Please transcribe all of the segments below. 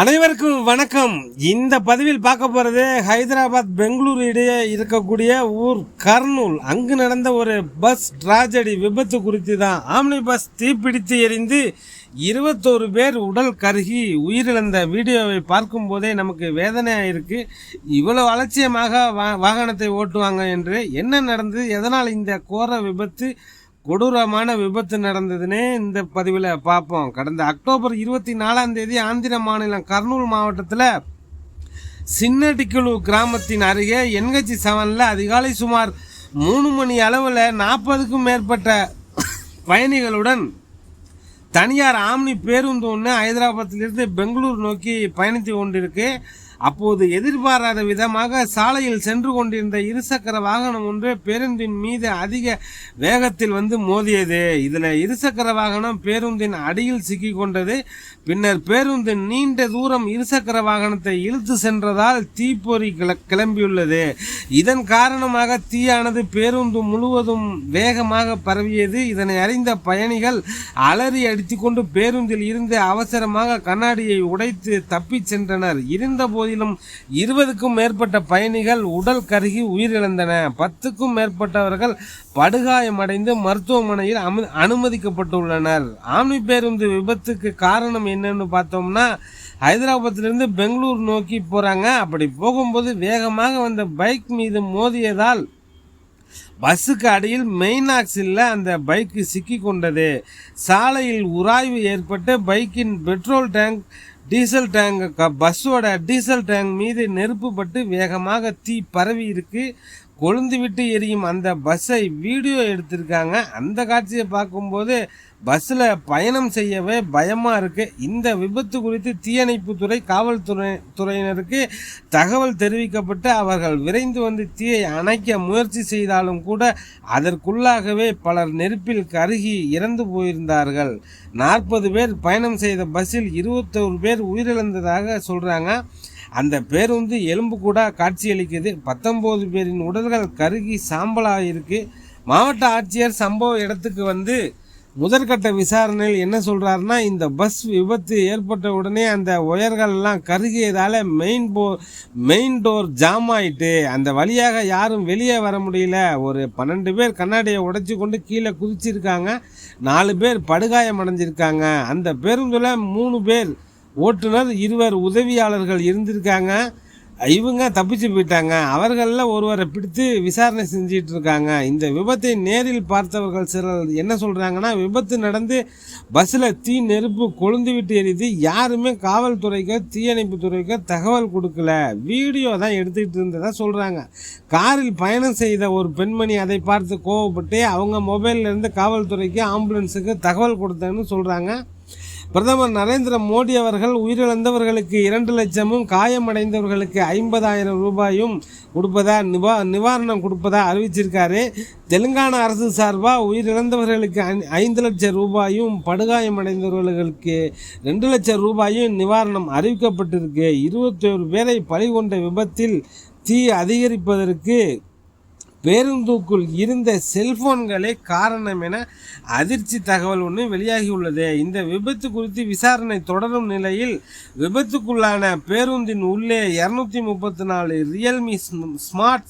அனைவருக்கும் வணக்கம். இந்த பதிவில் பார்க்க போகிறது ஹைதராபாத் பெங்களூர் இடையே இருக்கக்கூடிய ஊர் கர்னூல். அங்கு நடந்த ஒரு பஸ் டிராஜடி விபத்து குறித்து தான் ஆம்னி பஸ் தீப்பிடித்து எரிந்து இருபத்தோரு பேர் உடல் கருகி உயிரிழந்த வீடியோவை பார்க்கும்போதே நமக்கு வேதனையாக இருக்குது இவ்வளோ அலட்சியமாக வா வாகனத்தை ஓட்டுவாங்க என்று என்ன நடந்தது? எதனால் இந்த கோர விபத்து? கொடூரமான விபத்து நடந்ததுன்னு இந்த பதிவில் பார்ப்போம். கடந்த அக்டோபர் இருபத்தி நாலாம் தேதி ஆந்திர மாநிலம் கர்னூல் மாவட்டத்தில் சின்னடிக்குழு கிராமத்தின் அருகே என்ஹெச் செவனில் அதிகாலை சுமார் மூணு மணி அளவில் நாற்பதுக்கும் மேற்பட்ட பயணிகளுடன் தனியார் ஆம்னி பேருந்து ஒன்று ஹைதராபாத்திலிருந்து பெங்களூர் நோக்கி பயணித்து கொண்டிருக்கு. அப்போது எதிர்பாராத விதமாக சாலையில் சென்று கொண்டிருந்த இருசக்கர வாகனம் ஒன்று பேருந்தின் மீது அதிக வேகத்தில் வந்து மோதியது. இதில் இருசக்கர வாகனம் பேருந்தின் அடியில் சிக்கிக்கொண்டது பின்னர் பேருந்து நீண்ட தூரம் இருசக்கர வாகனத்தை இழுத்து சென்றதால் தீப்பொறி கிள கிளம்பியுள்ளது. இதன் காரணமாக தீயானது பேருந்து முழுவதும் வேகமாக பரவியது. இதனை அறிந்த பயணிகள் அலறி அடித்துக்கொண்டு பேருந்தில் இருந்து அவசரமாக கண்ணாடியை உடைத்து தப்பிச் சென்றனர். இருந்தபோது போதிலும் இருபதுக்கும் மேற்பட்ட பயணிகள் உடல் கருகி உயிரிழந்தன. பத்துக்கும் மேற்பட்டவர்கள் படுகாயமடைந்து மருத்துவமனையில் அமு அனுமதிக்கப்பட்டுள்ளனர். ஆம்னி பேருந்து விபத்துக்கு காரணம் என்னன்னு பார்த்தோம்னா ஹைதராபாத்திலிருந்து பெங்களூர் நோக்கி போகிறாங்க அப்படி போகும்போது வேகமாக வந்த பைக் மீது மோதியதால் பஸ்ஸுக்கு அடியில் மெயினாக்ஸில் அந்த பைக்கு சிக்கி கொண்டது சாலையில் உராய்வு ஏற்பட்டு பைக்கின் பெட்ரோல் டேங்க் டீசல் டேங்க் க- பஸ்ஸோட டீசல் டேங்க் மீது நெருப்புப்பட்டு வேகமாக தீ பரவி இருக்கு. கொழுந்து விட்டு எரியும் அந்த பஸ்ஸை வீடியோ எடுத்திருக்காங்க. அந்த காட்சியை பார்க்கும்போது பஸ்ஸில் பயணம் செய்யவே பயமாக இருக்குது இந்த விபத்து குறித்து தீயணைப்புத்துறை காவல்துறை துறையினருக்கு தகவல் தெரிவிக்கப்பட்டு அவர்கள் விரைந்து வந்து தீயை அணைக்க முயற்சி செய்தாலும் கூட அதற்குள்ளாகவே பலர் நெருப்பில் கருகி இறந்து போயிருந்தார்கள். நாற்பது பேர் பயணம் செய்த பஸ்ஸில் இருபத்தோரு பேர் பேர் உயிரிழந்ததாக சொல்கிறாங்க அந்த பேருந்து எலும்பு கூட காட்சியளிக்குது பத்தொம்போது பேரின் உடல்கள் கருகி சாம்பலாக இருக்குது மாவட்ட ஆட்சியர் சம்பவ இடத்துக்கு வந்து முதற்கட்ட விசாரணையில் என்ன சொல்கிறாருன்னா இந்த பஸ் விபத்து ஏற்பட்ட உடனே அந்த ஒயர்கள் எல்லாம் மெயின் போ மெயின் டோர் ஜாம் ஆயிட்டு அந்த வழியாக யாரும் வெளியே வர முடியல. ஒரு பன்னெண்டு பேர் கண்ணாடியை உடைச்சி கொண்டு கீழே குதிச்சிருக்காங்க. நாலு பேர் படுகாயம் அடைஞ்சிருக்காங்க அந்த பேருந்தில் மூணு பேர் ஓட்டுநர் இருவர் உதவியாளர்கள் இருந்திருக்காங்க. இவங்க தப்பிச்சு போயிட்டாங்க. அவர்களில் ஒருவரை பிடித்து விசாரணை செஞ்சிட்டு இருக்காங்க. இந்த விபத்தை நேரில் பார்த்தவர்கள் சிலர் என்ன சொல்கிறாங்கன்னா விபத்து நடந்து பஸ்ஸில் தீ நெருப்பு கொழுந்து விட்டு எரியுது. யாருமே காவல்துறைக்கோ தீயணைப்பு துறைக்கோ தகவல் கொடுக்கல. வீடியோ தான் எடுத்துக்கிட்டு இருந்ததாக சொல்கிறாங்க காரில் பயணம் செய்த ஒரு பெண்மணி அதை பார்த்து கோவப்பட்டு அவங்க மொபைல்லேருந்து காவல்துறைக்கு ஆம்புலன்ஸுக்கு தகவல் கொடுத்தேன்னு சொல்கிறாங்க பிரதமர் நரேந்திர மோடி அவர்கள் உயிரிழந்தவர்களுக்கு இரண்டு லட்சமும் காயமடைந்தவர்களுக்கு ஐம்பதாயிரம் ரூபாயும் கொடுப்பதா நிவா நிவாரணம் கொடுப்பதா அறிவிச்சிருக்காரு. தெலுங்கானா அரசு சார்பாக உயிரிழந்தவர்களுக்கு ஐந்து லட்சம் ரூபாயும் படுகாயமடைந்தவர்களுக்கு ரெண்டு லட்சம் ரூபாயும் நிவாரணம் அறிவிக்கப்பட்டிருக்கு. இருபத்தோரு பேரை பலி கொண்ட விபத்தில் தீ அதிகரிப்பதற்கு பேருந்துக்குள் இருந்த செல்போன்களே காரணம் என அதிர்ச்சி தகவல் ஒன்று வெளியாகியுள்ளது. இந்த விபத்து குறித்து விசாரணை தொடரும் நிலையில் விபத்துக்குள்ளான பேருந்தின் உள்ளே இரநூத்தி முப்பத்தி நாலு ரியல்மி ஸ்மார்ட்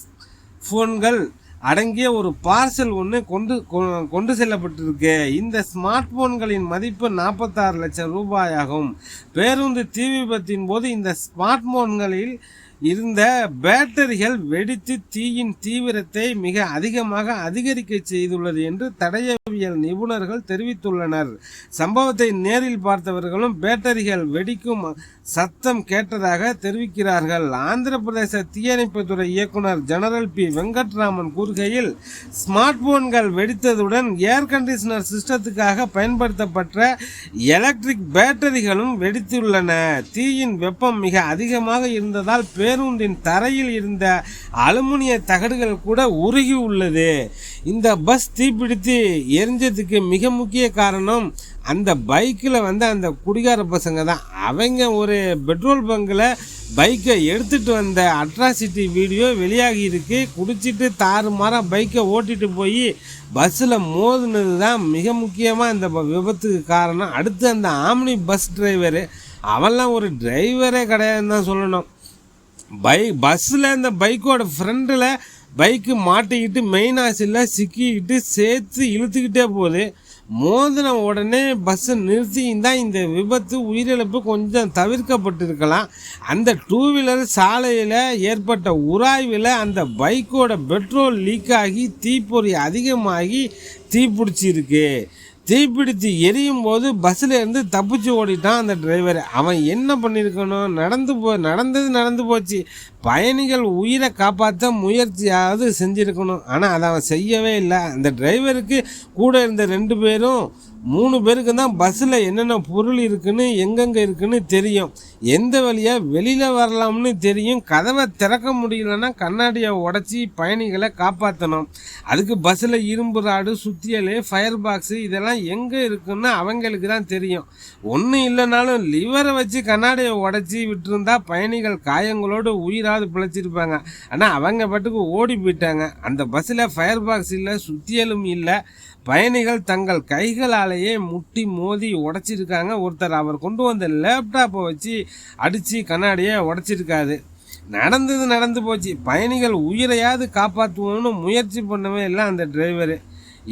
ஃபோன்கள் அடங்கிய ஒரு பார்சல் ஒன்று கொண்டு கொ- கொண்டு செல்லப்பட்டிருக்கு. இந்த ஸ்மார்ட் போன்களின் மதிப்பு நாற்பத்தாறு லட்சம் ரூபாயாகும். பேருந்து தீ விபத்தின் போது இந்த ஸ்மார்ட் போன்களில் இருந்த பேட்டரிகள் வெடித்து தீயின் தீவிரத்தை மிக அதிகமாக அதிகரிக்க செய்துள்ளது என்று தடயவியல் நிபுணர்கள் தெரிவித்துள்ளனர். சம்பவத்தை நேரில் பார்த்தவர்களும் பேட்டரிகள் வெடிக்கும் சத்தம் கேட்டதாக தெரிவிக்கிறார்கள். ஆந்திர பிரதேச தீயணைப்புத்துறை இயக்குனர் ஜெனரல் பி. வெங்கட்ராமன் கூறுகையில் ஸ்மார்ட் போன்கள் வெடித்ததுடன் ஏர் கண்டிஷனர் சிஸ்டத்துக்காக பயன்படுத்தப்பட்ட எலக்ட்ரிக் பேட்டரிகளும் வெடித்துள்ளன. தீயின் வெப்பம் மிக அதிகமாக இருந்ததால் பேருந்தின் தரையில் இருந்த அலுமினிய தகடுகள் கூட உருகி உள்ளது. இந்த பஸ் தீப்பிடித்து எரிஞ்சதுக்கு மிக முக்கிய காரணம் அந்த பைக்கில் வந்து அந்த குடிகார பசங்க தான். அவங்க ஒரு பெட்ரோல் பங்கில் பைக்கை எடுத்துகிட்டு வந்த அட்ராசிட்டி வீடியோ வெளியாகி இருக்கு. குடிச்சிட்டு தாறுமாறாக பைக்கை ஓட்டிட்டு போய் பஸ்ஸில் மோதுனது தான் மிக முக்கியமாக அந்த விபத்துக்கு காரணம். அடுத்து அந்த ஆம்னி பஸ் டிரைவரு அவெல்லாம் ஒரு டிரைவரே கிடையாதுன்னு தான் சொல்லணும். பை பஸ்ஸில் இந்த பைக்கோட ஃப்ரண்டில் பைக்கு மாட்டிக்கிட்டு மெயின் ஆசில் சிக்கிக்கிட்டு சேர்த்து இழுத்துக்கிட்டே போகுது. மோதின உடனே பஸ்ஸை நிறுத்தியிருந்தால் இந்த விபத்து உயிரிழப்பு கொஞ்சம் தவிர்க்கப்பட்டிருக்கலாம். அந்த டூ வீலர் சாலையில் ஏற்பட்ட உராய்வில் அந்த பைக்கோட பெட்ரோல் லீக் ஆகி தீப்பொறி அதிகமாகி தீப்பிடிச்சிருக்கு. தீப்பிடித்து எரியும் போது பஸ்ஸில் இருந்து தப்பிச்சு ஓடிட்டான் அந்த டிரைவர். அவன் என்ன பண்ணியிருக்கணும் நடந்து போ நடந்தது நடந்து போச்சு. பயணிகள் உயிரை காப்பாற்ற முயற்சியாவது செஞ்சுருக்கணும். ஆனால் அதை அவன் செய்யவே இல்லை. அந்த டிரைவருக்கு கூட இருந்த ரெண்டு பேரும் மூணு பேருக்கு தான் பஸ்ஸில் என்னென்ன பொருள் இருக்குன்னு எங்கெங்கே இருக்குன்னு தெரியும். எந்த வழியாக வெளியில் வரலாம்னு தெரியும். கதவை திறக்க முடியலன்னா கண்ணாடியை உடச்சி பயணிகளை காப்பாற்றணும் அதுக்கு பஸ்ஸில் இரும்பு ராடு சுத்தியல் ஃபயர் பாக்ஸு இதெல்லாம் எங்கே இருக்குன்னு அவங்களுக்கு தான் தெரியும். ஒன்றும் இல்லைனாலும் லிவரை வச்சு கண்ணாடியை உடச்சி விட்டுருந்தா பயணிகள் காயங்களோடு உயிராவது பிழைச்சிருப்பாங்க. ஆனால் அவங்க பாட்டுக்கு ஓடி போயிட்டாங்க. அந்த பஸ்ஸில் ஃபயர் பாக்ஸ் இல்லை சுத்தியலும் இல்லை. பயணிகள் தங்கள் கைகளால் மேலேயே முட்டி மோதி உடைச்சிருக்காங்க. ஒருத்தர் அவர் கொண்டு வந்த லேப்டாப்பை வச்சு அடித்து கண்ணாடியை உடைச்சிருக்காரு. நடந்தது நடந்து போச்சு. பயணிகள் உயிரையாவது காப்பாற்றுவோம்னு முயற்சி பண்ணவே இல்லை அந்த டிரைவரு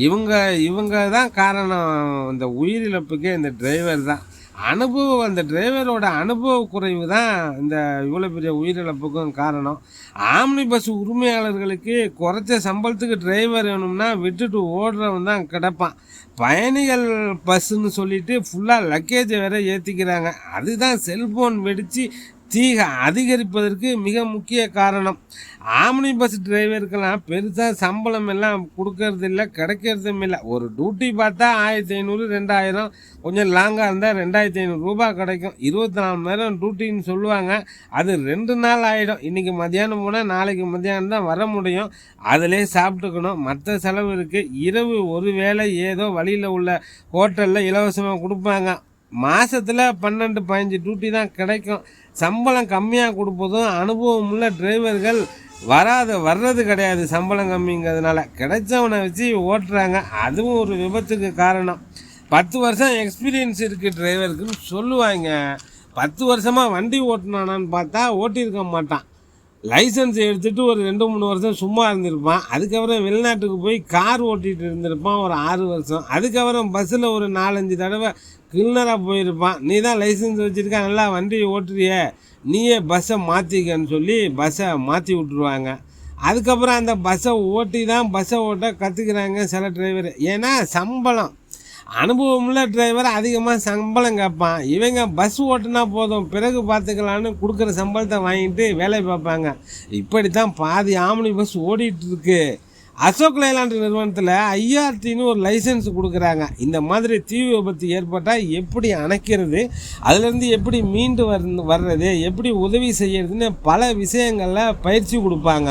இவங்க இவங்க தான் காரணம். இந்த உயிரிழப்புக்கே இந்த டிரைவர் தான். அனுபவம் அந்த டிரைவரோட அனுபவ குறைவு தான் இந்த இவ்வளோ பெரிய உயிரிழப்புக்கும் காரணம். ஆம்னி பஸ் உரிமையாளர்களுக்கு குறைச்ச சம்பளத்துக்கு டிரைவர் வேணும்னா விட்டுட்டு ஓடுறவன் தான் கிடப்பான். பயணிகள் பஸ்ஸுன்னு சொல்லிட்டு ஃபுல்லாக லக்கேஜை வேற ஏற்றிக்கிறாங்க அதுதான் செல்ஃபோன் வெடித்து தீக அதிகரிப்பதற்கு மிக முக்கிய காரணம். ஆம்னி பஸ் டிரைவருக்கெல்லாம் பெருசாக சம்பளம் எல்லாம் கொடுக்கறது இல்லை கிடைக்கிறதும் இல்லை ஒரு டியூட்டி பார்த்தா ஆயிரத்தி ஐநூறு ரெண்டாயிரம். கொஞ்சம் லாங்காக இருந்தால் ரெண்டாயிரத்தி ஐநூறுரூபா கிடைக்கும். இருபத்தி நாலு மணி நேரம் டியூட்டின்னு சொல்லுவாங்க. அது ரெண்டு நாள் ஆகிடும் இன்றைக்கி மத்தியானம் போனால் நாளைக்கு மத்தியானம் தான் வர முடியும். அதிலே சாப்பிட்டுக்கணும். மற்ற செலவு இருக்குது இரவு ஒரு வேளை ஏதோ வழியில் உள்ள ஹோட்டலில் இலவசமாக கொடுப்பாங்க. மாதத்தில் பன்னெண்டு பதினஞ்சு டியூட்டி தான் கிடைக்கும். சம்பளம் கம்மியாக கொடுப்பதும் அனுபவம் உள்ள டிரைவர்கள் வராத வர்றது கிடையாது சம்பளம் கம்மிங்கிறதுனால. கிடைச்சவனை வச்சு ஓட்டுறாங்க. அதுவும் ஒரு விபத்துக்கு காரணம். பத்து வருஷம் எக்ஸ்பீரியன்ஸ் இருக்குது டிரைவருக்குன்னு சொல்லுவாங்க. பத்து வருஷமாக வண்டி ஓட்டினானான்னு பார்த்தா ஓட்டியிருக்க மாட்டான். லைசன்ஸ் எடுத்துகிட்டு ஒரு ரெண்டு மூணு வருஷம் சும்மா இருந்திருப்பான். அதுக்கப்புறம் வெளிநாட்டுக்கு போய் கார் ஓட்டிகிட்டு இருந்திருப்பான் ஒரு ஆறு வருஷம். அதுக்கப்புறம் பஸ்ஸில் ஒரு நாலஞ்சு தடவை கிளீனராக போயிருப்பான். நீ தான் லைசன்ஸ் வச்சுருக்க நல்லா வண்டி ஓட்டுறிய. நீயே பஸ்ஸை மாற்றிக்கன்னு சொல்லி பஸ்ஸை மாற்றி விட்ருவாங்க அதுக்கப்புறம் அந்த பஸ்ஸை ஓட்டி தான் பஸ்ஸை ஓட்ட கற்றுக்குறாங்க சில டிரைவர் ஏன்னா சம்பளம். அனுபவமுள்ள டிரைவர் அதிகமாக சம்பளம் கேட்பான். இவங்க பஸ் ஓட்டுனா போதும் பிறகு பார்த்துக்கலான்னு கொடுக்குற சம்பளத்தை வாங்கிட்டு வேலை பார்ப்பாங்க. இப்படி தான் பாதி ஆம்னி பஸ் ஓடிட்டுருக்கு இருக்கு. அசோக் லைலாண்ட் நிறுவனத்தில் ஐஆர்டின்னு ஒரு லைசன்ஸ் கொடுக்குறாங்க. இந்த மாதிரி தீ விபத்து ஏற்பட்டால் எப்படி அணைக்கிறது அதுலேருந்து எப்படி மீண்டு வர் வர்றது எப்படி உதவி செய்யறதுன்னு பல விஷயங்களில் பயிற்சி கொடுப்பாங்க.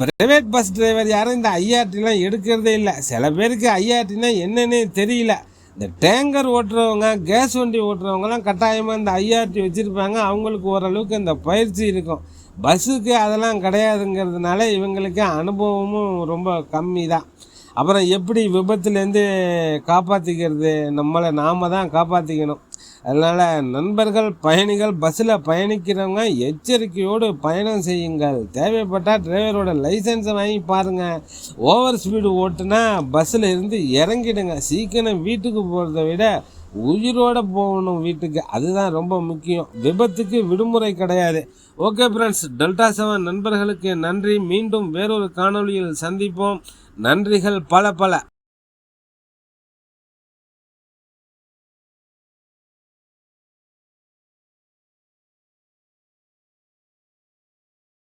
ப்ரைவேட் பஸ் டிரைவர் யாரும் இந்த ஐஆர்டிலாம் எடுக்கிறதே இல்லை. சில பேருக்கு ஐஆர்டினா என்னன்னு தெரியல. இந்த டேங்கர் ஓட்டுறவங்க கேஸ் வண்டி ஓட்டுறவங்கலாம் கட்டாயமாக இந்த ஐஆர்டி வச்சுருப்பாங்க. அவங்களுக்கு ஓரளவுக்கு இந்த பயிற்சி இருக்கும். பஸ்ஸுக்கு அதெல்லாம் கிடையாதுங்கிறதுனால இவங்களுக்கு அனுபவமும் ரொம்ப கம்மி தான் அப்புறம் எப்படி விபத்துலேருந்து காப்பாற்றிக்கிறது நம்மளை நாம் தான் காப்பாற்றிக்கணும் அதனால் நண்பர்கள் பயணிகள் பஸ்ஸில் பயணிக்கிறவங்க எச்சரிக்கையோடு பயணம் செய்யுங்கள். தேவைப்பட்டால் டிரைவரோட லைசன்ஸை வாங்கி பாருங்கள் ஓவர் ஸ்பீடு ஓட்டுனா பஸ்ஸில் இருந்து இறங்கிடுங்க. சீக்கிரம் வீட்டுக்கு போகிறத விட உயிரோடு போகணும் வீட்டுக்கு. அதுதான் ரொம்ப முக்கியம். விபத்துக்கு விடுமுறை கிடையாது. ஓகே ஃப்ரெண்ட்ஸ் டெல்டா செவன் நண்பர்களுக்கு நன்றி. மீண்டும் வேறொரு காணொளியில் சந்திப்போம். நன்றிகள் பல பல.